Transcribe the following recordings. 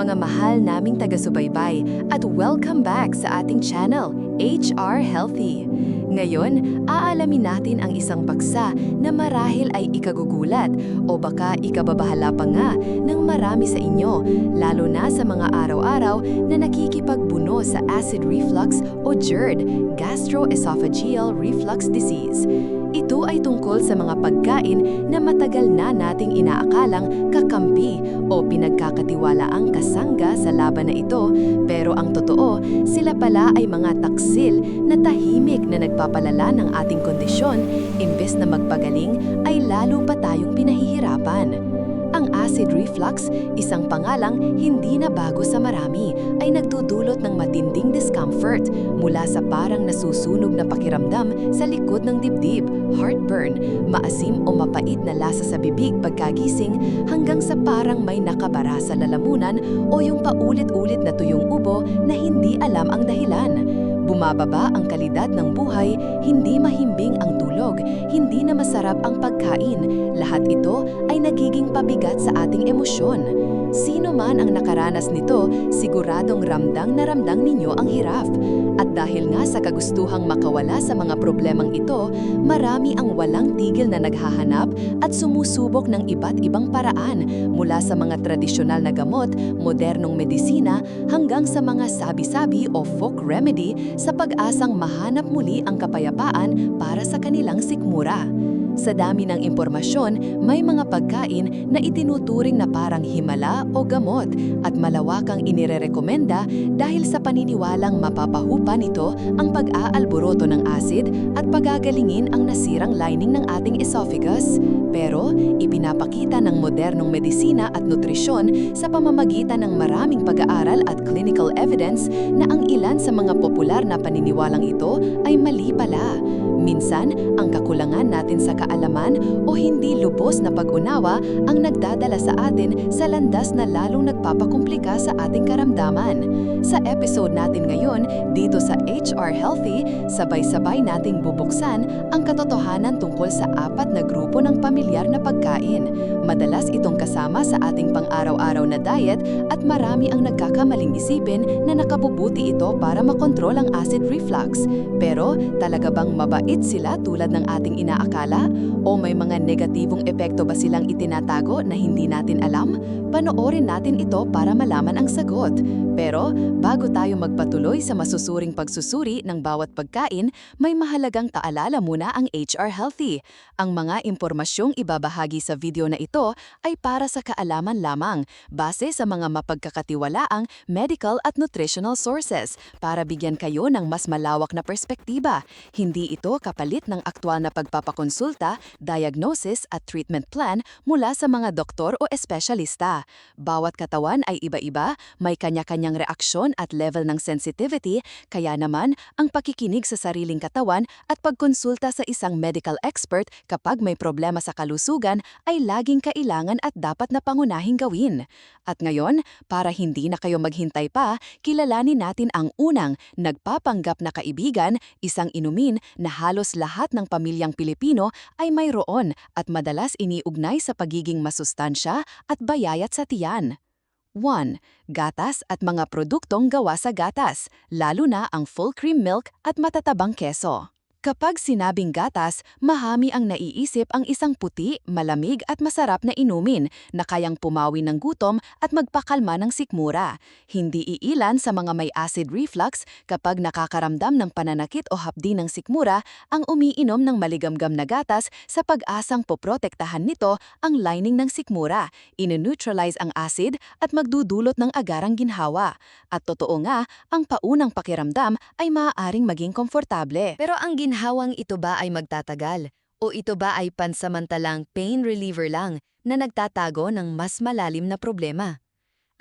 mga mahal naming taga-subaybay at welcome back sa ating channel, HR Healthy. Ngayon, aalamin natin ang isang paksa na marahil ay ikagugulat o baka ikababahala pa nga ng marami sa inyo, lalo na sa mga araw-araw na nakikipagbuno sa acid reflux o GERD, gastroesophageal reflux disease. Ito ay tungkol sa mga pagkain na matagal na nating inaakalang kakampi o pinagkakatiwalaang kasangga sa laban na ito, pero ang totoo, sila pala ay mga taksil na tahimik na nagpapalala ng ating kondisyon, imbes na magpagaling ay lalo pa tayong pinahihirapan. Ang acid reflux, isang pangalang hindi na bago sa marami, ay nagdudulot ng matinding discomfort mula sa parang nasusunog na pakiramdam sa likod ng dibdib, heartburn, maasim o mapait na lasa sa bibig pagkagising hanggang sa parang may nakabara sa lalamunan o yung paulit-ulit na tuyong ubo na hindi alam ang dahilan. Bumababa ang kalidad ng buhay, hindi mahimbing ang tulog, hindi na masarap ang pagkain. Lahat ito ay nagiging pabigat sa ating emosyon. Sino man ang nakaranas nito, siguradong ramdang na ramdang ninyo ang hirap. At dahil nga sa kagustuhang makawala sa mga problemang ito, marami ang walang tigil na naghahanap at sumusubok ng iba't ibang paraan mula sa mga tradisyonal na gamot, modernong medisina, hanggang sa mga sabi-sabi o folk remedy sa pag-asang mahanap muli ang kapayapaan para sa kanilang sikmura. Sa dami ng impormasyon, may mga pagkain na itinuturing na parang himala o gamot at malawakang inirerekomenda dahil sa paniniwalang mapapahupa nito ang pag-aalboroto ng acid at pagagalingin ang nasirang lining ng ating esophagus. Pero ipinapakita ng modernong medisina at nutrisyon sa pamamagitan ng maraming pag-aaral at clinical evidence na ang ilan sa mga popular na paniniwalang ito ay mali pala. Minsan, ang kakulangan natin sa kaalaman o hindi lubos na pag-unawa ang nagdadala sa atin sa landas na lalong nagpapakumplika sa ating karamdaman. Sa episode natin ngayon, dito sa HR Healthy, sabay-sabay nating bubuksan ang katotohanan tungkol sa apat na grupo ng pamilyar na pagkain. Madalas itong kasama sa ating pang-araw-araw na diet at marami ang nagkakamaling isipin na nakabubuti ito para makontrol ang acid reflux. Pero talaga bang mabait sila tulad ng ating inaakala? O may mga negatibong epekto ba silang itinatago na hindi natin alam? Panoorin natin ito para malaman ang sagot. Pero bago tayo magpatuloy sa masusuring pagsusuri ng bawat pagkain, may mahalagang taalala muna ang HR Healthy. Ang mga impormasyong ibabahagi sa video na ito ay para sa kaalaman lamang, base sa mga mapagkakatiwalaang medical at nutritional sources para bigyan kayo ng mas malawak na perspektiba. Hindi ito kapalit ng aktwal na pagpapakonsulta, diagnosis at treatment plan mula sa mga doktor o espesyalista. Bawat katawan ay iba-iba, may kanya-kanyang reaksyon at level ng sensitivity, kaya naman ang pakikinig sa sariling katawan at pagkonsulta sa isang medical expert kapag may problema sa kalusugan ay laging kailangan at dapat na pangunahing gawin. At ngayon, para hindi na kayo maghintay pa, kilalanin natin ang unang nagpapanggap na kaibigan, isang inumin na halos lahat ng pamilyang Pilipino ay mayroon at madalas iniugnay sa pagiging masustansya at bayayat sa tiyan. 1. Gatas at mga produktong gawa sa gatas, lalo na ang full cream milk at matatabang keso. Kapag sinabing gatas, mahami ang naiisip ang isang puti, malamig at masarap na inumin na kayang pumawi ng gutom at magpakalma ng sikmura. Hindi iilan sa mga may acid reflux kapag nakakaramdam ng pananakit o hapdi ng sikmura ang umiinom ng maligamgam na gatas sa pag-asang poprotektahan nito ang lining ng sikmura, inu-neutralize ang acid at magdudulot ng agarang ginhawa. At totoo nga, ang paunang pakiramdam ay maaaring maging komportable. Pero ang ginhawang ito ba ay magtatagal? O ito ba ay pansamantalang pain reliever lang na nagtatago ng mas malalim na problema?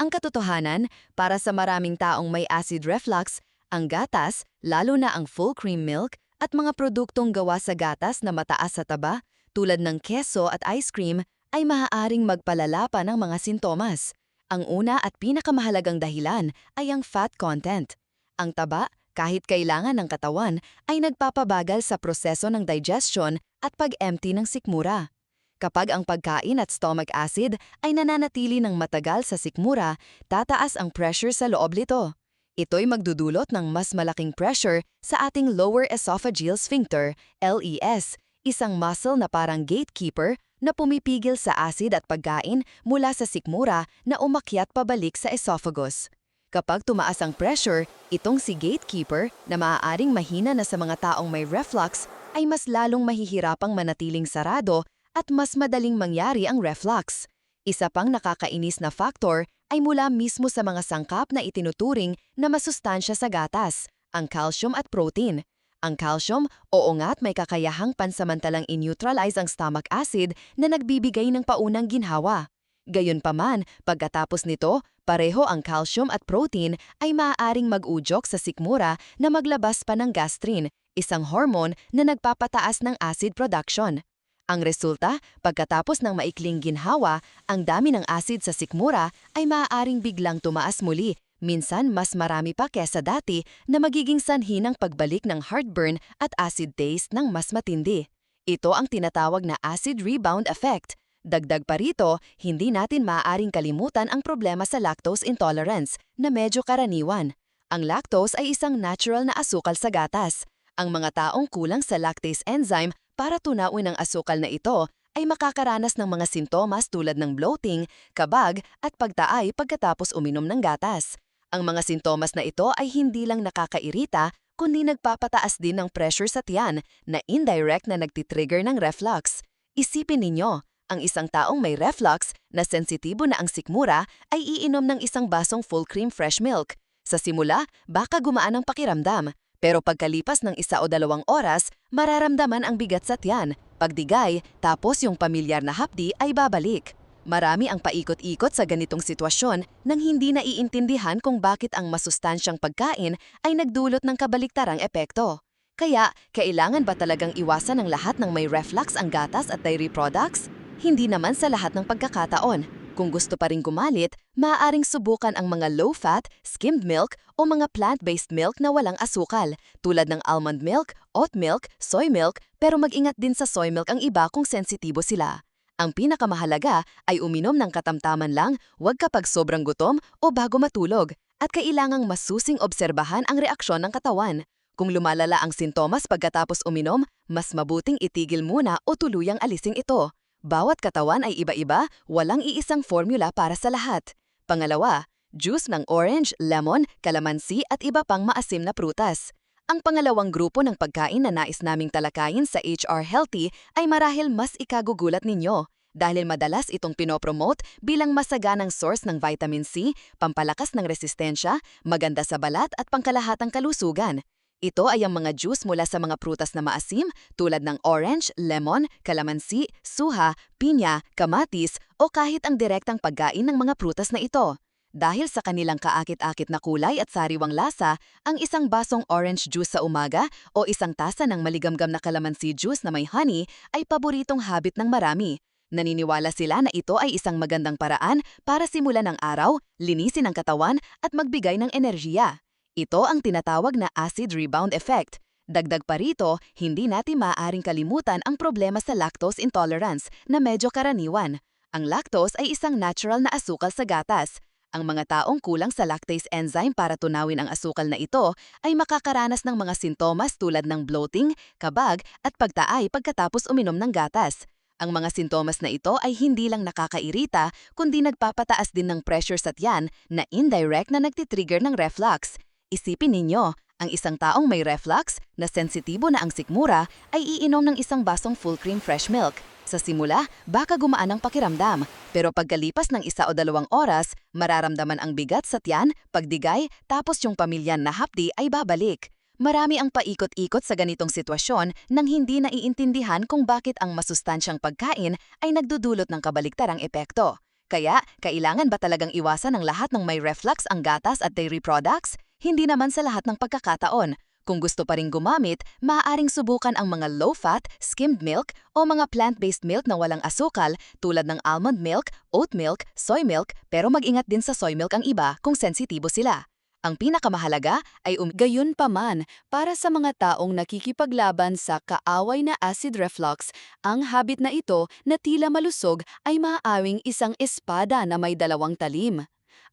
Ang katotohanan, para sa maraming taong may acid reflux, ang gatas, lalo na ang full cream milk, at mga produktong gawa sa gatas na mataas sa taba, tulad ng keso at ice cream, ay maaaring magpalala pa ng mga sintomas. Ang una at pinakamahalagang dahilan ay ang fat content. Ang taba, kahit kailangan ng katawan, ay nagpapabagal sa proseso ng digestion at pag-empty ng sikmura. Kapag ang pagkain at stomach acid ay nananatili ng matagal sa sikmura, tataas ang pressure sa loob nito. Ito'y magdudulot ng mas malaking pressure sa ating lower esophageal sphincter, LES, isang muscle na parang gatekeeper na pumipigil sa acid at pagkain mula sa sikmura na umakyat pabalik sa esophagus. Kapag tumaas ang pressure, itong si gatekeeper na maaaring mahina na sa mga taong may reflux ay mas lalong mahihirapang manatiling sarado at mas madaling mangyari ang reflux. Isa pang nakakainis na factor ay mula mismo sa mga sangkap na itinuturing na masustansya sa gatas, ang calcium at protein. Ang calcium, oo nga't may kakayahang pansamantalang in-neutralize ang stomach acid na nagbibigay ng paunang ginhawa. Gayunpaman, pagkatapos nito, pareho ang calcium at protein ay maaaring mag-udyok sa sikmura na maglabas pa ng gastrin, isang hormone na nagpapataas ng acid production. Ang resulta, pagkatapos ng maikling ginhawa, ang dami ng acid sa sikmura ay maaaring biglang tumaas muli, minsan mas marami pa kesa dati na magiging sanhi ng pagbalik ng heartburn at acid taste ng mas matindi. Ito ang tinatawag na acid rebound effect. Dagdag pa rito, hindi natin maaaring kalimutan ang problema sa lactose intolerance na medyo karaniwan. Ang lactose ay isang natural na asukal sa gatas. Ang mga taong kulang sa lactase enzyme para tunawin ang asukal na ito ay makakaranas ng mga sintomas tulad ng bloating, kabag at pagtaay pagkatapos uminom ng gatas. Ang mga sintomas na ito ay hindi lang nakakairita kundi nagpapataas din ng pressure sa tiyan na indirect na nagtitrigger ng reflux. Isipin ninyo, ang isang taong may reflux na sensitibo na ang sikmura ay iinom ng isang basong full cream fresh milk. Sa simula, baka gumaan ang pakiramdam, pero pagkalipas ng isa o dalawang oras, mararamdaman ang bigat sa tiyan, pagdigay, tapos yung pamilyar na hapdi ay babalik. Marami ang paikot-ikot sa ganitong sitwasyon nang hindi naiintindihan kung bakit ang masustansyang pagkain ay nagdulot ng kabaliktarang epekto. Kaya, kailangan ba talagang iwasan ng lahat ng may reflux ang gatas at dairy products? Hindi naman sa lahat ng pagkakataon. Kung gusto pa rin gumalit, maaaring subukan ang mga low-fat, skimmed milk o mga plant-based milk na walang asukal, tulad ng almond milk, oat milk, soy milk, pero mag-ingat din sa soy milk ang iba kung sensitibo sila. Ang pinakamahalaga ay uminom ng katamtaman lang, huwag kapag sobrang gutom o bago matulog, at kailangang masusing obserbahan ang reaksyon ng katawan. Kung lumalala ang sintomas pagkatapos uminom, mas mabuting itigil muna o tuluyang alising ito. Bawat katawan ay iba-iba, walang iisang formula para sa lahat. Pangalawa, juice ng orange, lemon, kalamansi at iba pang maasim na prutas. Ang pangalawang grupo ng pagkain na nais naming talakayin sa HR Healthy ay marahil mas ikagugulat ninyo dahil madalas itong pinopromote bilang masaganang source ng vitamin C, pampalakas ng resistensya, maganda sa balat at pangkalahatang kalusugan. Ito ay ang mga juice mula sa mga prutas na maasim tulad ng orange, lemon, kalamansi, suha, pinya, kamatis o kahit ang direktang pagkain ng mga prutas na ito. Dahil sa kanilang kaakit-akit na kulay at sariwang lasa, ang isang basong orange juice sa umaga o isang tasa ng maligamgam na kalamansi juice na may honey ay paboritong habit ng marami. Naniniwala sila na ito ay isang magandang paraan para simulan ang araw, linisin ang katawan at magbigay ng enerhiya. Ito ang tinatawag na acid rebound effect. Dagdag pa rito, hindi natin maaaring kalimutan ang problema sa lactose intolerance na medyo karaniwan. Ang lactose ay isang natural na asukal sa gatas. Ang mga taong kulang sa lactase enzyme para tunawin ang asukal na ito ay makakaranas ng mga sintomas tulad ng bloating, kabag at pagtaay pagkatapos uminom ng gatas. Ang mga sintomas na ito ay hindi lang nakakairita kundi nagpapataas din ng pressure sa tiyan na indirect na nagtitrigger ng reflux. Isipin ninyo, ang isang taong may reflux na sensitibo na ang sikmura ay iinom ng isang basong full cream fresh milk. Sa simula, baka gumaan ang pakiramdam, pero pagkalipas ng isa o dalawang oras, mararamdaman ang bigat sa tiyan, pagdigay, tapos yung pamilyan na hapdi ay babalik. Marami ang paikot-ikot sa ganitong sitwasyon nang hindi naiintindihan kung bakit ang masustansyang pagkain ay nagdudulot ng kabaliktarang epekto. Kaya, kailangan ba talagang iwasan ng lahat ng may reflux ang gatas at dairy products? Hindi naman sa lahat ng pagkakataon. Kung gusto pa rin gumamit, maaaring subukan ang mga low-fat, skimmed milk o mga plant-based milk na walang asukal tulad ng almond milk, oat milk, soy milk pero mag-ingat din sa soy milk ang iba kung sensitibo sila. Ang pinakamahalaga ay um gayon pa man, para sa mga taong nakikipaglaban sa kaaway na acid reflux, ang habit na ito na tila malusog ay maaaring isang espada na may dalawang talim.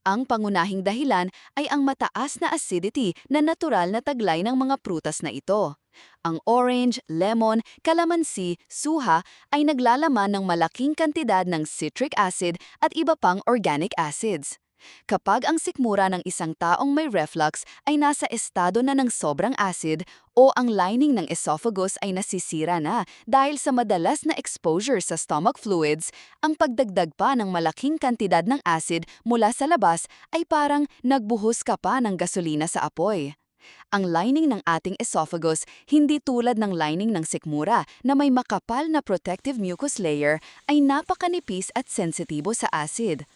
Ang pangunahing dahilan ay ang mataas na acidity na natural na taglay ng mga prutas na ito. Ang orange, lemon, kalamansi, suha ay naglalaman ng malaking kantidad ng citric acid at iba pang organic acids. Kapag ang sikmura ng isang taong may reflux ay nasa estado na ng sobrang acid o ang lining ng esophagus ay nasisira na dahil sa madalas na exposure sa stomach fluids, ang pagdagdag pa ng malaking kantidad ng acid mula sa labas ay parang nagbuhos ka pa ng gasolina sa apoy. Ang lining ng ating esophagus hindi tulad ng lining ng sikmura na may makapal na protective mucus layer ay napakanipis at sensitibo sa acid.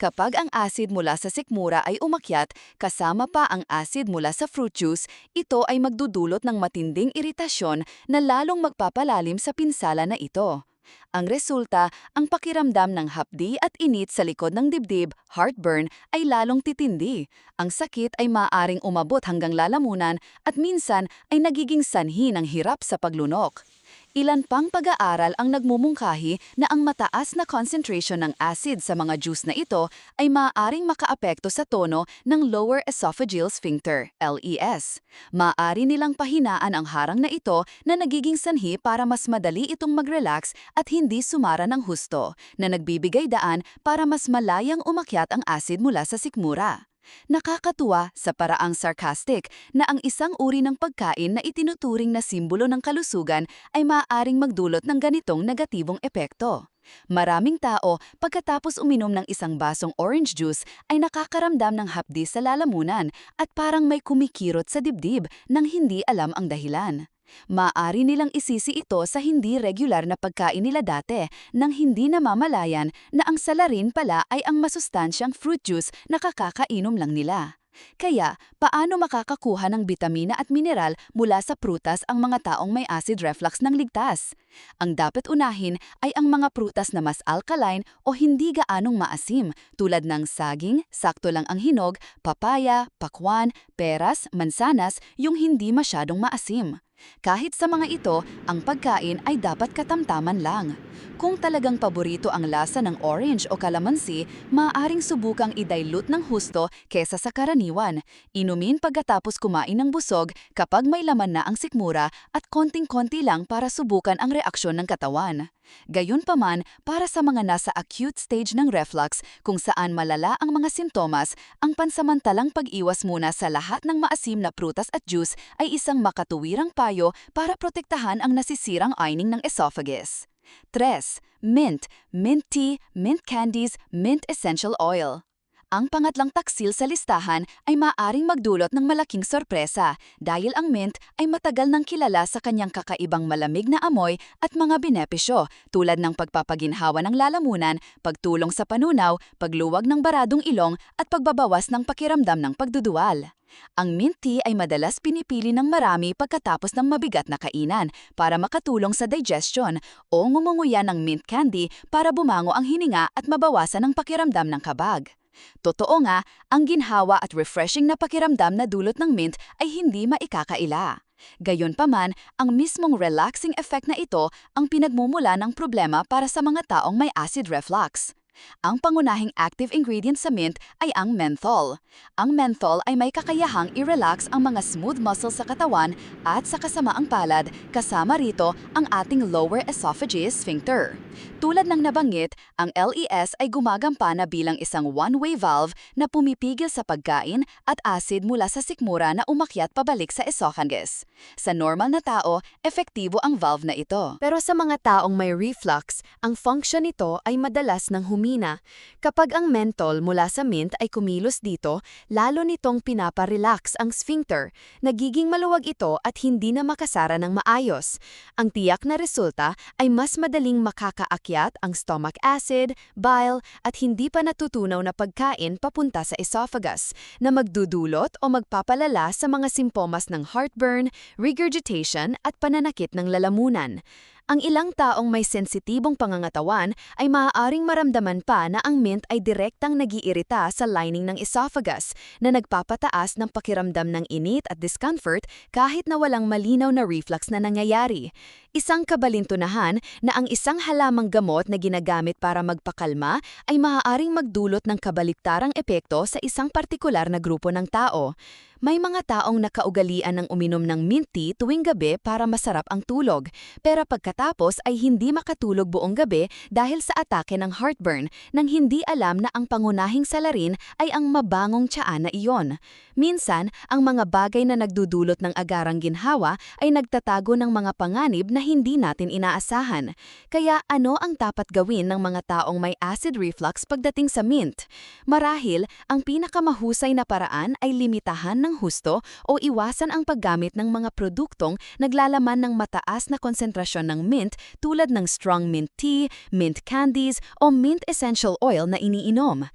Kapag ang acid mula sa sikmura ay umakyat, kasama pa ang acid mula sa fruit juice, ito ay magdudulot ng matinding iritasyon na lalong magpapalalim sa pinsala na ito. Ang resulta, ang pakiramdam ng hapdi at init sa likod ng dibdib, heartburn, ay lalong titindi. Ang sakit ay maaaring umabot hanggang lalamunan at minsan ay nagiging sanhi ng hirap sa paglunok. Ilan pang pag-aaral ang nagmumungkahi na ang mataas na concentration ng acid sa mga juice na ito ay maaaring makaapekto sa tono ng lower esophageal sphincter, LES. Maaari nilang pahinaan ang harang na ito na nagiging sanhi para mas madali itong mag-relax at hindi sumara ng husto, na nagbibigay daan para mas malayang umakyat ang acid mula sa sikmura. Nakakatuwa sa paraang sarcastic na ang isang uri ng pagkain na itinuturing na simbolo ng kalusugan ay maaaring magdulot ng ganitong negatibong epekto. Maraming tao, pagkatapos uminom ng isang basong orange juice, ay nakakaramdam ng hapdi sa lalamunan at parang may kumikirot sa dibdib nang hindi alam ang dahilan. Maaari nilang isisi ito sa hindi regular na pagkain nila dati nang hindi namamalayan na ang salarin pala ay ang masustansyang fruit juice na kakakainom lang nila. Kaya, paano makakakuha ng bitamina at mineral mula sa prutas ang mga taong may acid reflux ng ligtas? Ang dapat unahin ay ang mga prutas na mas alkaline o hindi gaanong maasim tulad ng saging, sakto lang ang hinog, papaya, pakwan, peras, mansanas, yung hindi masyadong maasim. Kahit sa mga ito, ang pagkain ay dapat katamtaman lang. Kung talagang paborito ang lasa ng orange o kalamansi, maaaring subukang i-dilute ng husto kesa sa karaniwan. Inumin pagkatapos kumain ng busog kapag may laman na ang sikmura at konting-konti lang para subukan ang reaksyon ng katawan. Gayunpaman, para sa mga nasa acute stage ng reflux kung saan malala ang mga sintomas, ang pansamantalang pag-iwas muna sa lahat ng maasim na prutas at juice ay isang makatuwirang payo para protektahan ang nasisirang lining ng esophagus. 3. Mint, mint tea, mint candies, mint essential oil. Ang pangatlang taksil sa listahan ay maaring magdulot ng malaking sorpresa dahil ang mint ay matagal nang kilala sa kanyang kakaibang malamig na amoy at mga benepisyo tulad ng pagpapaginhawa ng lalamunan, pagtulong sa panunaw, pagluwag ng baradong ilong at pagbabawas ng pakiramdam ng pagdudual. Ang mint tea ay madalas pinipili ng marami pagkatapos ng mabigat na kainan para makatulong sa digestion o ngumunguya ng mint candy para bumango ang hininga at mabawasan ang pakiramdam ng kabag. Totoo nga, ang ginhawa at refreshing na pakiramdam na dulot ng mint ay hindi maikakaila. Gayunpaman, ang mismong relaxing effect na ito ang pinagmumula ng problema para sa mga taong may acid reflux. Ang pangunahing active ingredient sa mint ay ang menthol. Ang menthol ay may kakayahang i-relax ang mga smooth muscles sa katawan at sa kasamaang palad, kasama rito ang ating lower esophageal sphincter. Tulad ng nabanggit, ang LES ay gumagampana bilang isang one-way valve na pumipigil sa pagkain at acid mula sa sikmura na umakyat pabalik sa esophagus. Sa normal na tao, epektibo ang valve na ito. Pero sa mga taong may reflux, ang function nito ay madalas ng humina. Kapag ang menthol mula sa mint ay kumilos dito, lalo nitong pinaparelax ang sphincter. Nagiging maluwag ito at hindi na makasara ng maayos. Ang tiyak na resulta ay mas madaling makakaakit umakyat ang stomach acid, bile at hindi pa natutunaw na pagkain papunta sa esophagus na magdudulot o magpapalala sa mga simpomas ng heartburn, regurgitation at pananakit ng lalamunan. Ang ilang taong may sensitibong pangangatawan ay maaaring maramdaman pa na ang mint ay direktang nagiirita sa lining ng esophagus na nagpapataas ng pakiramdam ng init at discomfort kahit na walang malinaw na reflux na nangyayari. Isang kabalintunahan na ang isang halamang gamot na ginagamit para magpakalma ay maaaring magdulot ng kabaliktarang epekto sa isang partikular na grupo ng tao. May mga taong nakaugalian ng uminom ng mint tea tuwing gabi para masarap ang tulog, pero pagkatapos ay hindi makatulog buong gabi dahil sa atake ng heartburn nang hindi alam na ang pangunahing salarin ay ang mabangong tiyaan na iyon. Minsan, ang mga bagay na nagdudulot ng agarang ginhawa ay nagtatago ng mga panganib na hindi natin inaasahan. Kaya ano ang dapat gawin ng mga taong may acid reflux pagdating sa mint? Marahil, ang pinakamahusay na paraan ay limitahan ng husto o iwasan ang paggamit ng mga produktong naglalaman ng mataas na konsentrasyon ng mint tulad ng strong mint tea, mint candies o mint essential oil na iniinom.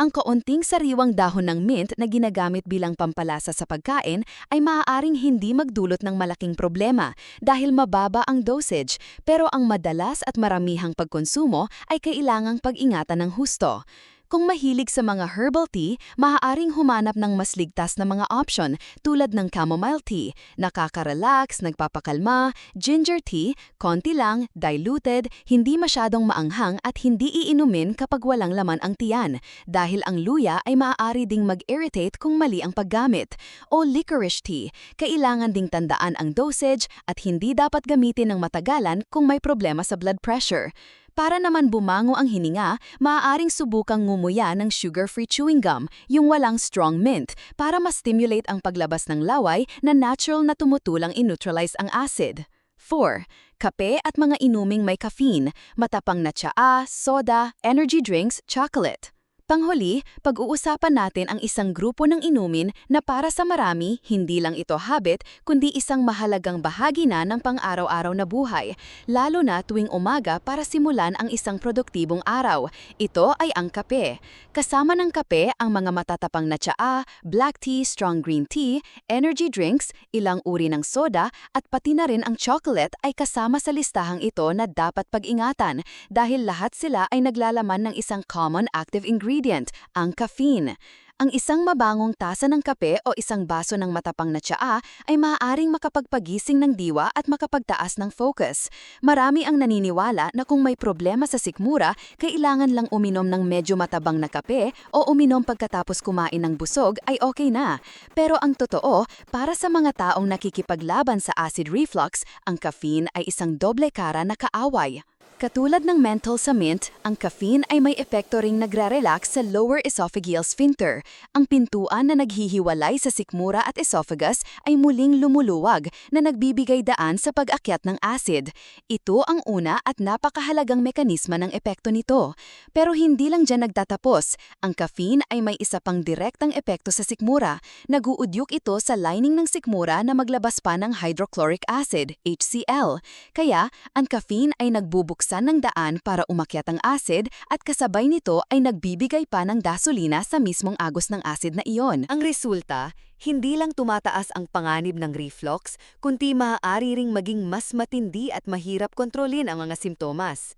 Ang kaunting sariwang dahon ng mint na ginagamit bilang pampalasa sa pagkain ay maaaring hindi magdulot ng malaking problema dahil mababa ang dosage pero ang madalas at maramihang pagkonsumo ay kailangang pag-ingatan ng husto. Kung mahilig sa mga herbal tea, maaaring humanap ng mas ligtas na mga option tulad ng chamomile tea, nakaka-relax, nagpapakalma, ginger tea, konti lang, diluted, hindi masyadong maanghang at hindi iinumin kapag walang laman ang tiyan dahil ang luya ay maaari ding mag-irritate kung mali ang paggamit. O licorice tea, kailangan ding tandaan ang dosage at hindi dapat gamitin ng matagalan kung may problema sa blood pressure. Para naman bumango ang hininga, maaaring subukang ngumuya ng sugar-free chewing gum, yung walang strong mint, para ma-stimulate ang paglabas ng laway na natural na tumutulang in-neutralize ang acid. 4. Kape at mga inuming may caffeine, matapang na tsaa, soda, energy drinks, chocolate. Panghuli, pag-uusapan natin ang isang grupo ng inumin na para sa marami, hindi lang ito habit, kundi isang mahalagang bahagi na ng pang-araw-araw na buhay, lalo na tuwing umaga para simulan ang isang produktibong araw. Ito ay ang kape. Kasama ng kape ang mga matatapang na tsaa, black tea, strong green tea, energy drinks, ilang uri ng soda, at pati na rin ang chocolate ay kasama sa listahang ito na dapat pag-ingatan dahil lahat sila ay naglalaman ng isang common active ingredient ingredient, ang caffeine. Ang isang mabangong tasa ng kape o isang baso ng matapang na tsaa ay maaaring makapagpagising ng diwa at makapagtaas ng focus. Marami ang naniniwala na kung may problema sa sikmura, kailangan lang uminom ng medyo matabang na kape o uminom pagkatapos kumain ng busog ay okay na. Pero ang totoo, para sa mga taong nakikipaglaban sa acid reflux, ang caffeine ay isang doble kara na kaaway. Katulad ng menthol sa mint, ang caffeine ay may epekto ring nagre-relax sa lower esophageal sphincter. Ang pintuan na naghihiwalay sa sikmura at esophagus ay muling lumuluwag na nagbibigay daan sa pag-akyat ng acid. Ito ang una at napakahalagang mekanisma ng epekto nito. Pero hindi lang dyan nagtatapos. Ang caffeine ay may isa pang direktang epekto sa sikmura. Naguudyok ito sa lining ng sikmura na maglabas pa ng hydrochloric acid, HCl. Kaya, ang caffeine ay nagbubuksan bubuksan ng daan para umakyat ang acid at kasabay nito ay nagbibigay pa ng gasolina sa mismong agos ng acid na iyon. Ang resulta, hindi lang tumataas ang panganib ng reflux, kundi maaari ring maging mas matindi at mahirap kontrolin ang mga simptomas.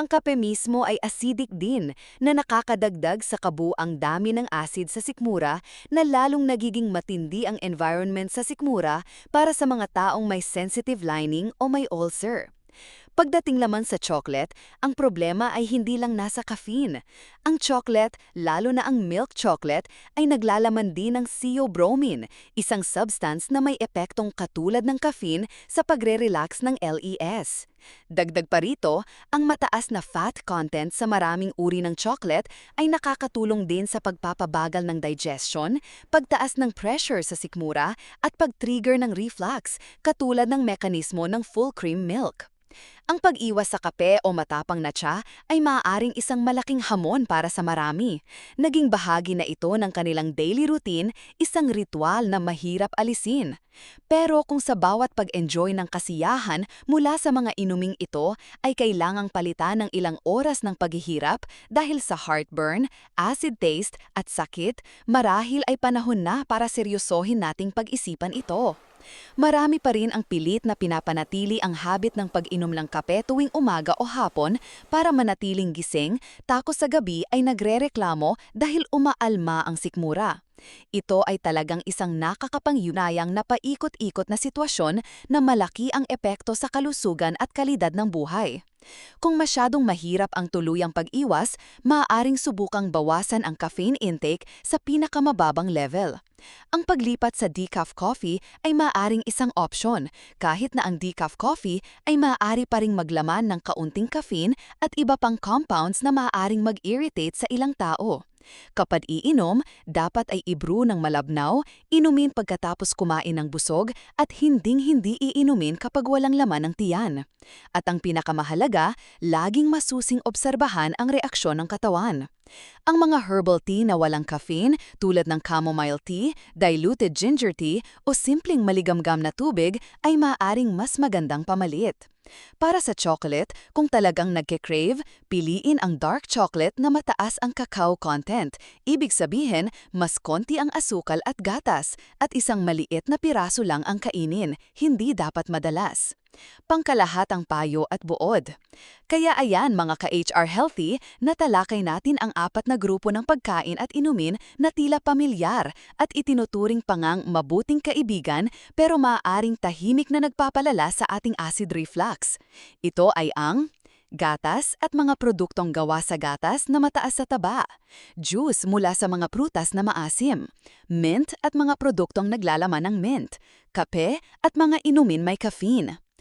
Ang kape mismo ay acidic din na nakakadagdag sa kabuang dami ng acid sa sikmura na lalong nagiging matindi ang environment sa sikmura para sa mga taong may sensitive lining o may ulcer. Pagdating naman sa chocolate, ang problema ay hindi lang nasa caffeine. Ang chocolate, lalo na ang milk chocolate, ay naglalaman din ng theobromine, isang substance na may epektong katulad ng caffeine sa pagre-relax ng LES. Dagdag pa rito, ang mataas na fat content sa maraming uri ng chocolate ay nakakatulong din sa pagpapabagal ng digestion, pagtaas ng pressure sa sikmura, at pag-trigger ng reflux, katulad ng mekanismo ng full cream milk. Ang pag-iwas sa kape o matapang na tsa ay maaaring isang malaking hamon para sa marami. Naging bahagi na ito ng kanilang daily routine, isang ritual na mahirap alisin. Pero kung sa bawat pag-enjoy ng kasiyahan mula sa mga inuming ito ay kailangang palitan ng ilang oras ng paghihirap dahil sa heartburn, acid taste at sakit, marahil ay panahon na para seryosohin nating pag-isipan ito. Marami pa rin ang pilit na pinapanatili ang habit ng pag-inom ng kape tuwing umaga o hapon para manatiling gising, tapos sa gabi ay nagrereklamo dahil umaalma ang sikmura. Ito ay talagang isang nakakapangyunayang na paikot-ikot na sitwasyon na malaki ang epekto sa kalusugan at kalidad ng buhay. Kung masyadong mahirap ang tuluyang pag-iwas, maaaring subukang bawasan ang caffeine intake sa pinakamababang level. Ang paglipat sa decaf coffee ay maaaring isang opsyon, kahit na ang decaf coffee ay maaari pa ring maglaman ng kaunting caffeine at iba pang compounds na maaaring mag-irritate sa ilang tao. Kapag iinom, dapat ay ibrew ng malabnaw, inumin pagkatapos kumain ng busog at hinding-hindi iinumin kapag walang laman ng tiyan. At ang pinakamahalaga, laging masusing obserbahan ang reaksyon ng katawan. Ang mga herbal tea na walang caffeine tulad ng chamomile tea, diluted ginger tea o simpleng maligamgam na tubig ay maaaring mas magandang pamalit. Para sa chocolate, kung talagang nagke-crave, piliin ang dark chocolate na mataas ang cacao content. Ibig sabihin, mas konti ang asukal at gatas, at isang maliit na piraso lang ang kainin, hindi dapat madalas. Pangkalahatang payo at buod. Kaya ayan mga ka-HR Healthy, natalakay natin ang apat na grupo ng pagkain at inumin na tila pamilyar at itinuturing pangang mabuting kaibigan pero maaaring tahimik na nagpapalala sa ating acid reflux. Ito ay ang gatas at mga produktong gawa sa gatas na mataas sa taba, juice mula sa mga prutas na maasim, mint at mga produktong naglalaman ng mint, kape at mga inumin may caffeine.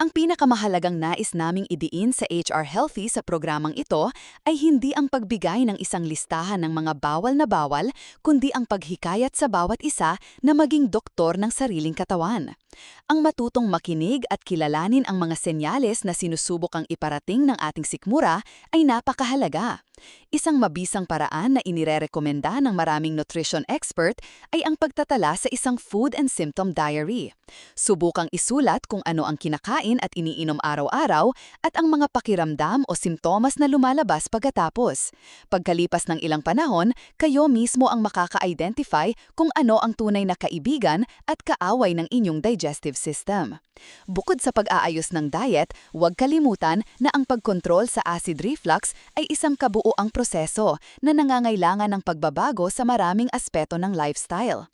Ang pinakamahalagang nais naming idiin sa HR Healthy sa programang ito ay hindi ang pagbigay ng isang listahan ng mga bawal na bawal, kundi ang paghikayat sa bawat isa na maging doktor ng sariling katawan. Ang matutong makinig at kilalanin ang mga senyales na sinusubok ang iparating ng ating sikmura ay napakahalaga. Isang mabisang paraan na inirerekomenda ng maraming nutrition expert ay ang pagtatala sa isang food and symptom diary. Subukang isulat kung ano ang kinakain at iniinom araw-araw at ang mga pakiramdam o simptomas na lumalabas pagkatapos. Pagkalipas ng ilang panahon, kayo mismo ang makaka-identify kung ano ang tunay na kaibigan at kaaway ng inyong digestive system. Bukod sa pag-aayos ng diet, huwag kalimutan na ang pagkontrol sa acid reflux ay isang kabuoang proseso na nangangailangan ng pagbabago sa maraming aspeto ng lifestyle.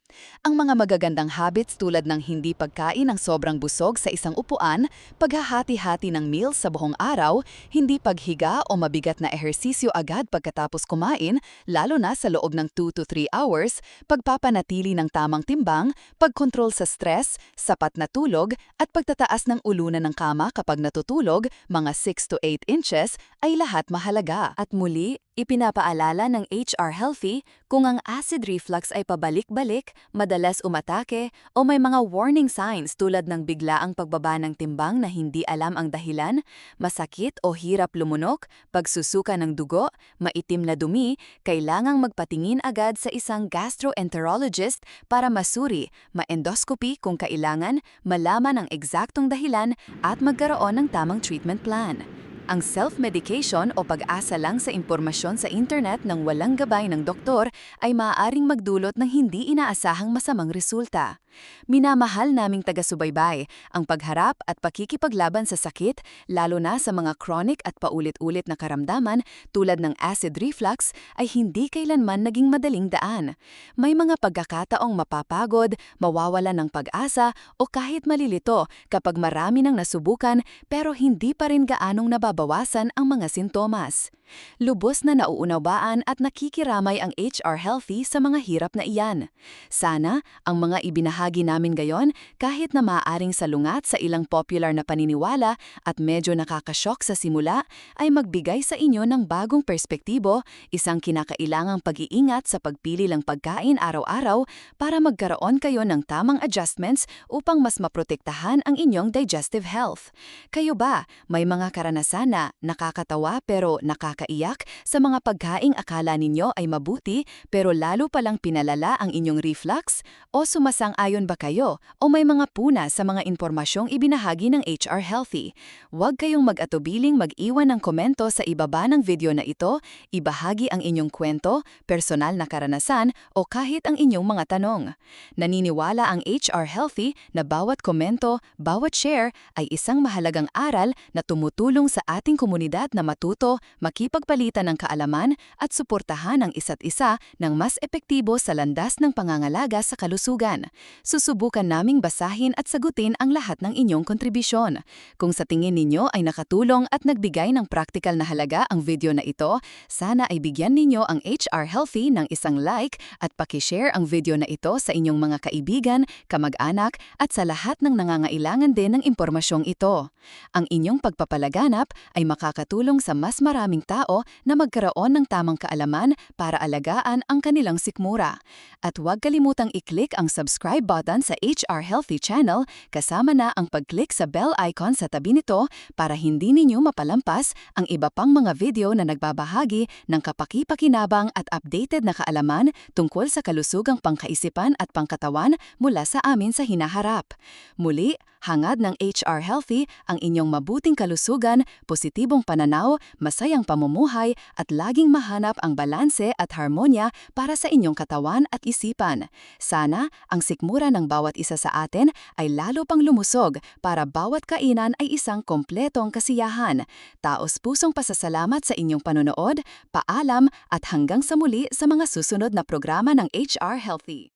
Ang mga magagandang habits tulad ng hindi pagkain ng sobrang busog sa isang upuan, paghahati-hati ng meals sa buong araw, hindi paghiga o mabigat na ehersisyo agad pagkatapos kumain, lalo na sa loob ng 2 to 3 hours, pagpapanatili ng tamang timbang, pagkontrol sa stress, sapat na tulog, at pagtataas ng ulunan ng kama kapag natutulog, mga 6 to 8 inches, ay lahat mahalaga. At muli, Ipinapaalala ng HR Healthy kung ang acid reflux ay pabalik-balik, madalas umatake, o may mga warning signs tulad ng biglaang pagbaba ng timbang na hindi alam ang dahilan, masakit o hirap lumunok, pagsusuka ng dugo, maitim na dumi, kailangang magpatingin agad sa isang gastroenterologist para masuri, ma-endoscopy kung kailangan, malaman ang eksaktong dahilan at magkaroon ng tamang treatment plan. Ang self-medication o pag-asa lang sa impormasyon sa internet ng walang gabay ng doktor ay maaaring magdulot ng hindi inaasahang masamang resulta. Minamahal naming taga-subaybay ang pagharap at pakikipaglaban sa sakit, lalo na sa mga chronic at paulit-ulit na karamdaman tulad ng acid reflux ay hindi kailanman naging madaling daan. May mga pagkakataong mapapagod, mawawala ng pag-asa o kahit malilito kapag marami nang nasubukan pero hindi pa rin gaanong nababawasan ang mga sintomas. Lubos na nauunawaan at nakikiramay ang HR Healthy sa mga hirap na iyan. Sana ang mga ibinahagi namin gayon kahit na maaaring salungat sa ilang popular na paniniwala at medyo nakakashock sa simula ay magbigay sa inyo ng bagong perspektibo, isang kinakailangang pag-iingat sa pagpili ng pagkain araw-araw para magkaroon kayo ng tamang adjustments upang mas maprotektahan ang inyong digestive health. Kayo ba, may mga karanasan na nakakatawa pero nakakatawa nakakaiyak sa mga pagkaing akala ninyo ay mabuti pero lalo palang pinalala ang inyong reflux? O sumasang-ayon ba kayo o may mga puna sa mga impormasyong ibinahagi ng HR Healthy? Huwag kayong mag-atubiling mag-iwan ng komento sa ibaba ng video na ito, ibahagi ang inyong kwento, personal na karanasan o kahit ang inyong mga tanong. Naniniwala ang HR Healthy na bawat komento, bawat share ay isang mahalagang aral na tumutulong sa ating komunidad na matuto, makipagpalitan ng kaalaman at suportahan ang isa't isa ng mas epektibo sa landas ng pangangalaga sa kalusugan. Susubukan naming basahin at sagutin ang lahat ng inyong kontribisyon. Kung sa tingin ninyo ay nakatulong at nagbigay ng praktikal na halaga ang video na ito, sana ay bigyan ninyo ang HR Healthy ng isang like at pakishare ang video na ito sa inyong mga kaibigan, kamag-anak at sa lahat ng nangangailangan din ng impormasyong ito. Ang inyong pagpapalaganap ay makakatulong sa mas maraming tao na magkaroon ng tamang kaalaman para alagaan ang kanilang sikmura. At huwag kalimutang i-click ang subscribe button sa HR Healthy Channel kasama na ang pag-click sa bell icon sa tabi nito para hindi ninyo mapalampas ang iba pang mga video na nagbabahagi ng kapaki-pakinabang at updated na kaalaman tungkol sa kalusugang pangkaisipan at pangkatawan mula sa amin sa hinaharap. Muli, hangad ng HR Healthy ang inyong mabuting kalusugan, positibong pananaw, masayang pamumuhay at laging mahanap ang balanse at harmonya para sa inyong katawan at isipan. Sana ang sikmura ng bawat isa sa atin ay lalo pang lumusog para bawat kainan ay isang kompletong kasiyahan. Taos pusong pasasalamat sa inyong panonood, paalam at hanggang sa muli sa mga susunod na programa ng HR Healthy.